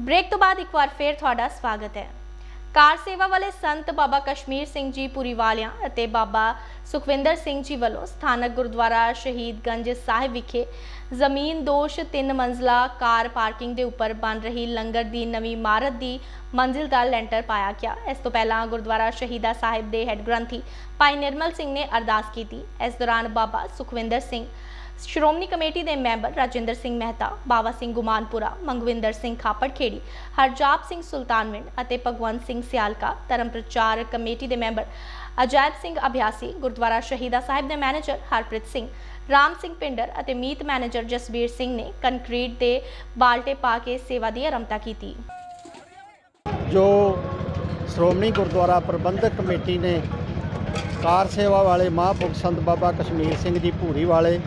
Break ਤੋਂ ਬਾਅਦ ਇੱਕ ਵਾਰ ਫੇਰ ਤੁਹਾਡਾ ਸਵਾਗਤ ਹੈ। ਕਾਰ ਸੇਵਾ ਵਾਲੇ ਸੰਤ ਬਾਬਾ ਕਸ਼ਮੀਰ ਸਿੰਘ ਜੀ ਪੁਰੀ ਵਾਲਿਆਂ ਅਤੇ ਬਾਬਾ ਸੁਖਵਿੰਦਰ ਸਿੰਘ ਜੀ ਵੱਲੋਂ ਸਥਾਨਕ ਗੁਰਦੁਆਰਾ ਸ਼ਹੀਦਗੰਜ ਸਾਹਿਬ ਵਿਖੇ ਜ਼ਮੀਨ ਦੋਸ਼ ਤਿੰਨ ਮੰਜ਼ਲਾ ਕਾਰ ਪਾਰਕਿੰਗ ਦੇ ਉੱਪਰ ਬਣ ਰਹੀ ਲੰਗਰ ਦੀ ਨਵੀਂ ਇਮਾਰਤ ਦੀ ਮੰਜ਼ਿਲ ਦਾ ਲੈਂਟਰ ਪਾਇਆ ਗਿਆ। ਇਸ ਤੋਂ ਪਹਿਲਾਂ ਗੁਰਦੁਆਰਾ ਸ਼ਹੀਦਾ ਸਾਹਿਬ ਦੇ ਹੈੱਡ ਗ੍ਰੰਥੀ ਭਾਈ ਨਿਰਮਲ ਸਿੰਘ ਨੇ ਅਰਦਾਸ ਕੀਤੀ। ਇਸ ਦੌਰਾਨ ਬਾਬਾ ਸੁਖਵਿੰਦਰ ਸਿੰਘ ਸ਼੍ਰੋਮਣੀ ਕਮੇਟੀ ਦੇ ਮੈਂਬਰ ਰਾਜਿੰਦਰ ਸਿੰਘ ਮਹਿਤਾ, ਬਾਵਾ ਸਿੰਘ ਗੁਮਾਨਪੁਰਾ, ਮੰਗਵਿੰਦਰ ਸਿੰਘ ਖਾਪੜਖੇੜੀ, ਹਰਜਾਪ ਸਿੰਘ ਸੁਲਤਾਨਵਿੰਡ ਅਤੇ ਭਗਵੰਤ ਸਿੰਘ ਸਿਆਲਕਾ, ਧਰਮ ਪ੍ਰਚਾਰ ਕਮੇਟੀ ਦੇ ਮੈਂਬਰ ਅਜੈਬ ਸਿੰਘ ਅਭਿਆਸੀ, ਗੁਰਦੁਆਰਾ ਸ਼ਹੀਦਾ ਸਾਹਿਬ ਦੇ ਮੈਨੇਜਰ ਹਰਪ੍ਰੀਤ ਸਿੰਘ, ਰਾਮ ਸਿੰਘ ਪਿੰਡਰ ਅਤੇ ਮੀਤ ਮੈਨੇਜਰ ਜਸਬੀਰ ਸਿੰਘ ਨੇ ਕੰਕਰੀਟ ਦੇ ਬਾਲਟੇ ਪਾ ਕੇ ਸੇਵਾ ਦੀ ਆਰੰਭਤਾ ਕੀਤੀ। ਜੋ ਸ਼੍ਰੋਮਣੀ ਗੁਰਦੁਆਰਾ ਪ੍ਰਬੰਧਕ ਕਮੇਟੀ ਨੇ ਕਾਰ ਸੇਵਾ ਵਾਲੇ ਮਹਾਂਪੁਰਖ ਸੰਤ ਬਾਬਾ ਕਸ਼ਮੀਰ ਸਿੰਘ ਜੀ ਭੂਰੀ ਵਾਲੇ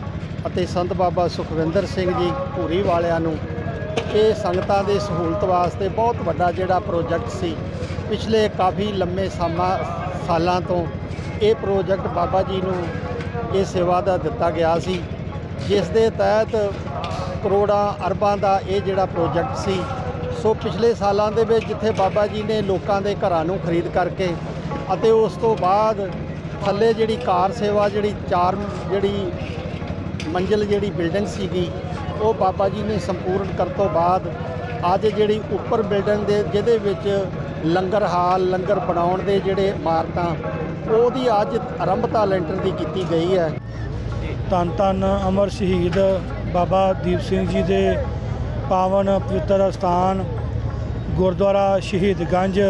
ਅਤੇ ਸੰਤ ਬਾਬਾ ਸੁਖਵਿੰਦਰ ਸਿੰਘ ਜੀ ਭੂਰੀ ਵਾਲਿਆਂ ਨੂੰ ਇਹ ਸੰਗਤਾਂ ਦੇ ਸਹੂਲਤ ਵਾਸਤੇ ਬਹੁਤ ਵੱਡਾ ਜਿਹੜਾ ਪ੍ਰੋਜੈਕਟ ਸੀ। ਪਿਛਲੇ ਕਾਫੀ ਲੰਮੇ ਸਮਾਂ ਸਾਲਾਂ ਤੋਂ ਇਹ ਪ੍ਰੋਜੈਕਟ ਬਾਬਾ ਜੀ ਨੂੰ ਇਹ ਸੇਵਾ ਦਾ ਦਿੱਤਾ ਗਿਆ ਸੀ। ਜਿਸ ਦੇ ਤਹਿਤ ਕਰੋੜਾਂ ਅਰਬਾਂ ਦਾ ਇਹ ਜਿਹੜਾ ਪ੍ਰੋਜੈਕਟ ਸੀ, ਸੋ ਪਿਛਲੇ ਸਾਲਾਂ ਦੇ ਵਿੱਚ ਜਿੱਥੇ ਬਾਬਾ ਜੀ ਨੇ ਲੋਕਾਂ ਦੇ ਘਰਾਂ ਨੂੰ ਖਰੀਦ ਕਰਕੇ ਅਤੇ ਉਸ ਤੋਂ ਬਾਅਦ ਥੱਲੇ ਜਿਹੜੀ ਕਾਰ ਸੇਵਾ, ਜਿਹੜੀ ਚਾਰ, ਜਿਹੜੀ ਮੰਜ਼ਿਲ ਜਿਹੜੀ ਬਿਲਡਿੰਗ ਸੀਗੀ, ਉਹ ਬਾਬਾ ਜੀ ਨੇ ਸੰਪੂਰਨ ਕਰਨ ਤੋਂ ਬਾਅਦ ਅੱਜ ਜਿਹੜੀ ਉੱਪਰ ਬਿਲਡਿੰਗ ਦੇ, ਜਿਹਦੇ ਵਿੱਚ ਲੰਗਰ ਹਾਲ, ਲੰਗਰ ਬਣਾਉਣ ਦੇ ਜਿਹੜੇ ਇਮਾਰਤਾਂ, ਉਹਦੀ ਅੱਜ ਆਰੰਭਤਾ ਲੈਂਟਰ ਦੀ ਕੀਤੀ ਗਈ ਹੈ। ਧੰਨ ਧੰਨ ਅਮਰ ਸ਼ਹੀਦ ਬਾਬਾ ਦੀਪ ਸਿੰਘ ਜੀ ਦੇ ਪਾਵਨ ਪਵਿੱਤਰ ਸਥਾਨ ਗੁਰਦੁਆਰਾ ਸ਼ਹੀਦਗੰਜ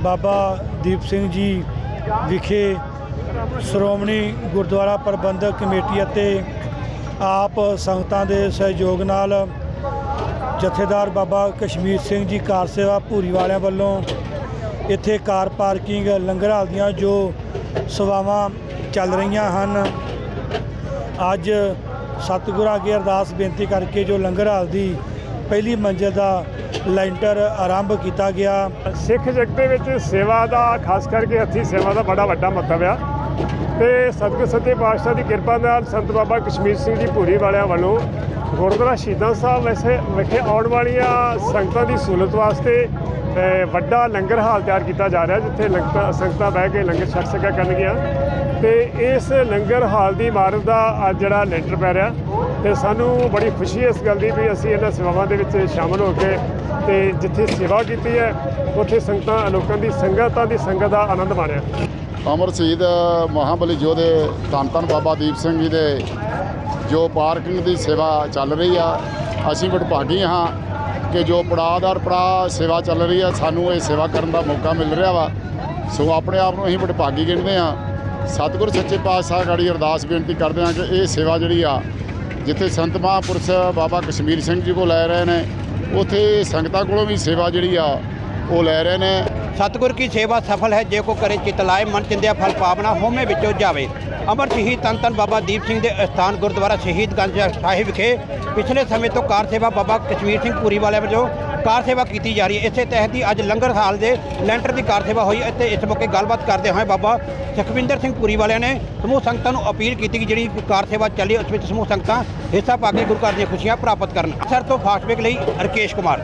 ਬਾਬਾ ਦੀਪ ਸਿੰਘ ਜੀ ਵਿਖੇ ਸ਼੍ਰੋਮਣੀ ਗੁਰਦੁਆਰਾ ਪ੍ਰਬੰਧਕ ਕਮੇਟੀ ਅਤੇ ਆਪ ਸੰਗਤਾਂ ਦੇ ਸਹਿਯੋਗ ਨਾਲ ਜਥੇਦਾਰ ਬਾਬਾ ਕਸ਼ਮੀਰ ਸਿੰਘ ਜੀ ਕਾਰ ਸੇਵਾ ਭੂਰੀ ਵਾਲਿਆਂ ਵੱਲੋਂ ਇੱਥੇ ਕਾਰ ਪਾਰਕਿੰਗ ਲੰਗਰ ਹਾਲ ਦੀਆਂ ਜੋ ਸੇਵਾਵਾਂ ਚੱਲ ਰਹੀਆਂ ਹਨ। ਅੱਜ ਸਤਿਗੁਰਾਂ ਅੱਗੇ ਅਰਦਾਸ ਬੇਨਤੀ ਕਰਕੇ ਜੋ ਲੰਗਰ ਹਾਲ ਦੀ ਪਹਿਲੀ ਮੰਜ਼ਿਲ ਦਾ ਲੈਂਟਰ ਆਰੰਭ ਕੀਤਾ ਗਿਆ। ਸਿੱਖ ਜਗਤ ਦੇ ਵਿੱਚ ਸੇਵਾ ਦਾ, ਖਾਸ ਕਰਕੇ ਹੱਥੀ ਸੇਵਾ ਦਾ ਬੜਾ ਵੱਡਾ ਮਹੱਤਵ ਆ। ਤੇ ਸਤਿਗੁਰ ਸੱਚੇ ਪਾਤਸ਼ਾਹ ਦੀ ਕਿਰਪਾ ਨਾਲ ਸੰਤ ਬਾਬਾ ਕਸ਼ਮੀਰ ਸਿੰਘ ਜੀ ਭੂਰੀ ਵਾਲਿਆਂ ਵੱਲੋਂ ਗੁਰਦੁਆਰਾ ਸ਼ਹੀਦਾਂ ਸਾਹਿਬ ਵੈਸੇ ਵਿਖੇ ਆਉਣ ਵਾਲੀਆਂ ਸੰਗਤਾਂ ਦੀ ਸਹੂਲਤ ਵਾਸਤੇ ਵੱਡਾ ਲੰਗਰ ਹਾਲ ਤਿਆਰ ਕੀਤਾ ਜਾ ਰਿਹਾ, ਜਿੱਥੇ ਲੰਗਰ ਸੰਗਤਾਂ ਬਹਿ ਕੇ ਲੰਗਰ ਛਕ ਸਕਿਆ ਕਰਨਗੀਆਂ। ਤੇ ਇਸ ਲੰਗਰ ਹਾਲ ਦੀ ਇਮਾਰਤ ਦਾ ਅੱਜ ਜਿਹੜਾ ਲੈਂਟਰ ਪੈ ਰਿਹਾ ਤੇ ਸਾਨੂੰ ਬੜੀ ਖੁਸ਼ੀ ਹੈ ਇਸ ਗੱਲ ਦੀ ਵੀ ਅਸੀਂ ਇਹਨਾਂ ਸੇਵਾਵਾਂ ਦੇ ਵਿੱਚ ਸ਼ਾਮਲ ਹੋ ਕੇ ਤੇ ਜਿੱਥੇ ਸੇਵਾ ਕੀਤੀ ਹੈ, ਉੱਥੇ ਸੰਗਤਾਂ, ਲੋਕਾਂ ਦੀ ਸੰਗਤਾਂ ਦੀ ਸੰਗਤ ਦਾ ਆਨੰਦ ਮਾਣਿਆ। ਅਮਰ ਸ਼ਹੀਦ ਮਹਾਬਲੀ ਯੋਧੇ ਧੰਨ ਧੰਨ ਬਾਬਾ ਦੀਪ ਸਿੰਘ ਜੀ ਦੇ ਜੋ ਪਾਰਕਿੰਗ ਦੀ ਸੇਵਾ ਚੱਲ ਰਹੀ ਆ, ਅਸੀਂ ਵਡਭਾਗੀ ਹਾਂ ਕਿ ਜੋ ਪੜਾਅਦਾਰ ਪੜਾਅ ਸੇਵਾ ਚੱਲ ਰਹੀ ਆ, ਸਾਨੂੰ ਇਹ ਸੇਵਾ ਕਰਨ ਦਾ ਮੌਕਾ ਮਿਲ ਰਿਹਾ ਵਾ। ਸੋ ਆਪਣੇ ਆਪ ਨੂੰ ਅਸੀਂ ਵਡਭਾਗੀ ਗਿਣਦੇ ਆ ਸਤਿਗੁਰ ਸੱਚੇ ਪਾਤਸ਼ਾਹ ਗਾੜੀ ਅਰਦਾਸ ਬੇਨਤੀ ਕਰਦੇ ਹਾਂ ਕਿ ਇਹ ਸੇਵਾ ਜਿਹੜੀ ਆ, ਜਿੱਥੇ ਸੰਤ ਮਹਾਂਪੁਰਸ਼ ਬਾਬਾ ਕਸ਼ਮੀਰ ਸਿੰਘ ਜੀ ਕੋਲ ਲੈ ਰਹੇ ਨੇ, ਉਥੇ ਸੰਗਤਾਂ ਕੋਲੋਂ ਵੀ ਸੇਵਾ ਜਿਹੜੀ ਆ ਉਹ ਲੈ ਰਹੇ ਨੇ। ਸਤਿਗੁਰ ਕੀ ਸੇਵਾ ਸਫਲ ਹੈ, ਜੇ ਕੋ ਕਰੇ ਚਿਤ ਲਾਏ, ਮਨ ਚਿੰਦਿਆ ਫਲ ਪਾਵਨਾ ਹੋਮੇ ਵਿੱਚੋਂ ਜਾਵੇ। ਅਮਰ ਸ਼ਹੀਦ ਤਨ ਤਨ ਬਾਬਾ ਦੀਪ ਸਿੰਘ ਦੇ ਅਸਥਾਨ ਗੁਰਦੁਆਰਾ ਸ਼ਹੀਦ ਗੰਜ ਸਾਹਿਬ ਵਿਖੇ ਪਿਛਲੇ ਸਮੇਂ ਤੋਂ ਕਾਰ ਸੇਵਾ ਬਾਬਾ ਕਸ਼ਮੀਰ ਸਿੰਘ ਪੂਰੀ ਵਾਲੇ ਵੱਲੋਂ ਕਾਰ ਸੇਵਾ ਕੀਤੀ ਜਾ ਰਹੀ ਹੈ। ਇਸੇ ਤਹਿਤ ਹੀ ਅੱਜ ਲੰਗਰ ਹਾਲ ਦੇ ਲੈਂਟਰ ਦੀ ਕਾਰ ਸੇਵਾ ਹੋਈ ਅਤੇ ਇਸ ਮੌਕੇ ਗੱਲਬਾਤ ਕਰਦੇ ਹੋਏ ਬਾਬਾ ਸੁਖਵਿੰਦਰ ਸਿੰਘ ਪੂਰੀ ਵਾਲਿਆਂ ਨੇ ਸਮੂਹ ਸੰਗਤਾਂ ਨੂੰ ਅਪੀਲ ਕੀਤੀ ਕਿ ਜਿਹੜੀ ਕਾਰ ਸੇਵਾ ਚੱਲੀ, ਉਸ ਵਿੱਚ ਸਮੂਹ ਸੰਗਤਾਂ ਹਿੱਸਾ ਪਾ ਕੇ ਗੁਰੂ ਘਰ ਦੀਆਂ ਖੁਸ਼ੀਆਂ ਪ੍ਰਾਪਤ ਕਰਨ। ਸਰ ਤੋਂ ਫਾਸਟਵੇਕ ਲਈ ਰਕੇਸ਼ ਕੁਮਾਰ।